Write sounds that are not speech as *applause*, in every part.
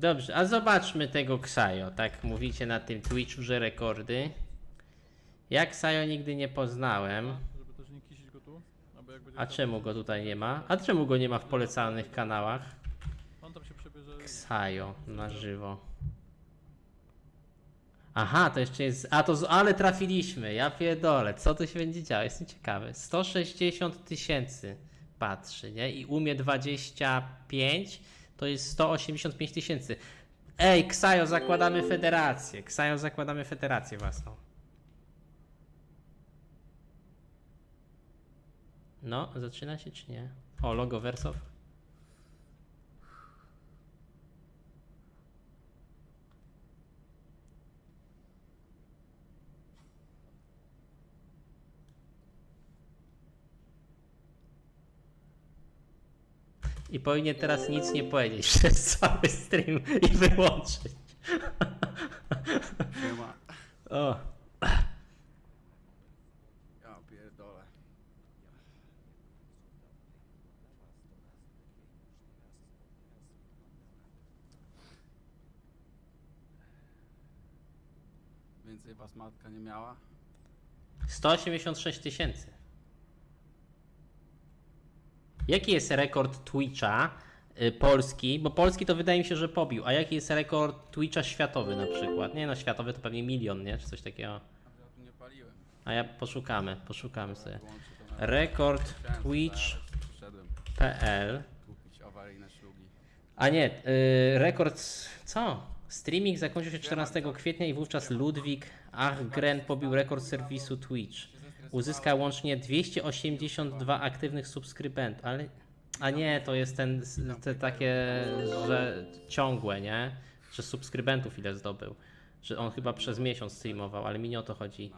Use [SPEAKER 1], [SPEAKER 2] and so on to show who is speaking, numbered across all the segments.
[SPEAKER 1] Dobrze, a zobaczmy tego Ksajo. Tak mówicie na tym Twitchu, że rekordy. Ja Ksajo nigdy nie poznałem.
[SPEAKER 2] Żeby też nie kisić go tu. Albo jak będzie
[SPEAKER 1] A czemu go tutaj nie ma? A czemu go nie ma w polecanych kanałach?
[SPEAKER 2] On tam się przebierze.
[SPEAKER 1] Ksajo na żywo. Aha, to jeszcze jest. A to. z- Ale trafiliśmy. Ja pierdolę. Co tu się będzie działo? Jestem ciekawy. 160 tysięcy patrzy, nie? I umie 25. To jest 185 tysięcy. Ej, Ksajo, zakładamy federację. Ksajo, zakładamy federację własną. No, zaczyna się czy nie? O, logo Wersow. I powinien teraz nic nie powiedzieć *laughs* przez cały stream i wyłączyć.
[SPEAKER 3] Nie ma.
[SPEAKER 1] O,
[SPEAKER 3] Ja pierdolę. Więcej was matka nie miała?
[SPEAKER 1] 186 tysięcy. Jaki jest rekord Twitcha y, polski? Bo polski to wydaje mi się, że pobił. A jaki jest rekord Twitcha światowy na przykład? Nie no, światowy to pewnie milion, nie? Czy coś takiego.
[SPEAKER 3] A ja
[SPEAKER 1] poszukamy, poszukamy sobie. Rekord Twitch.pl. A nie, y, rekord. Co? Streaming zakończył się 14 kwietnia i wówczas Ludwik Achgren pobił rekord serwisu Twitch. Uzyskał łącznie 282 aktywnych subskrybentów, ale. A nie, to jest ten, te takie, że ciągłe, nie? Że subskrybentów ile zdobył. Że on chyba przez miesiąc streamował, ale mi nie o to chodzi.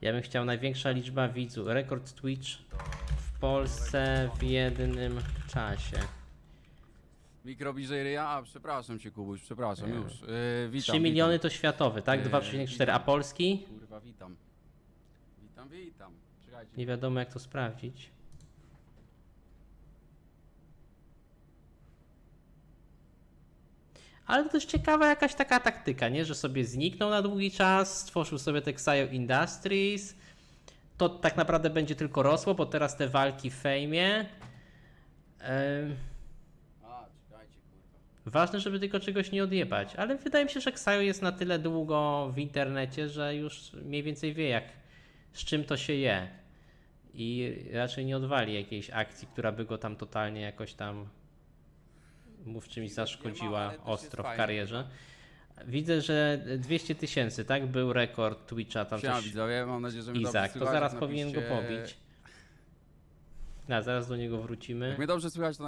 [SPEAKER 1] Ja bym chciał największa liczba widzów. Rekord Twitch w Polsce w jednym czasie.
[SPEAKER 3] Mikrobliżej ryja? A, przepraszam cię Kubuś, przepraszam, już. Yy, witam,
[SPEAKER 1] 3 miliony
[SPEAKER 3] witam.
[SPEAKER 1] to światowy, tak?
[SPEAKER 3] Yy,
[SPEAKER 1] 2,4. A polski?
[SPEAKER 3] Witam. Witam. Czekajcie.
[SPEAKER 1] Nie wiadomo jak to sprawdzić. Ale to też ciekawa jakaś taka taktyka, nie? Że sobie zniknął na długi czas, stworzył sobie te Xayo Industries. To tak naprawdę będzie tylko rosło, bo teraz te walki w fejmie.
[SPEAKER 3] A, czekajcie, kurwa.
[SPEAKER 1] Ważne, żeby tylko czegoś nie odjebać, ale wydaje mi się, że Xayo jest na tyle długo w internecie, że już mniej więcej wie jak, z czym to się je i raczej nie odwali jakiejś akcji, która by go tam totalnie jakoś tam mu w czymś zaszkodziła
[SPEAKER 3] jest
[SPEAKER 1] ostro w karierze. Widzę, że 200 tysięcy, tak? Był rekord Twitcha, tam
[SPEAKER 3] Siema
[SPEAKER 1] coś
[SPEAKER 3] widzowie, mam nadzieję, że mnie
[SPEAKER 1] Izak, to zaraz powinien go pobić. A, zaraz do niego wrócimy.
[SPEAKER 3] Jak mnie dobrze słychać, to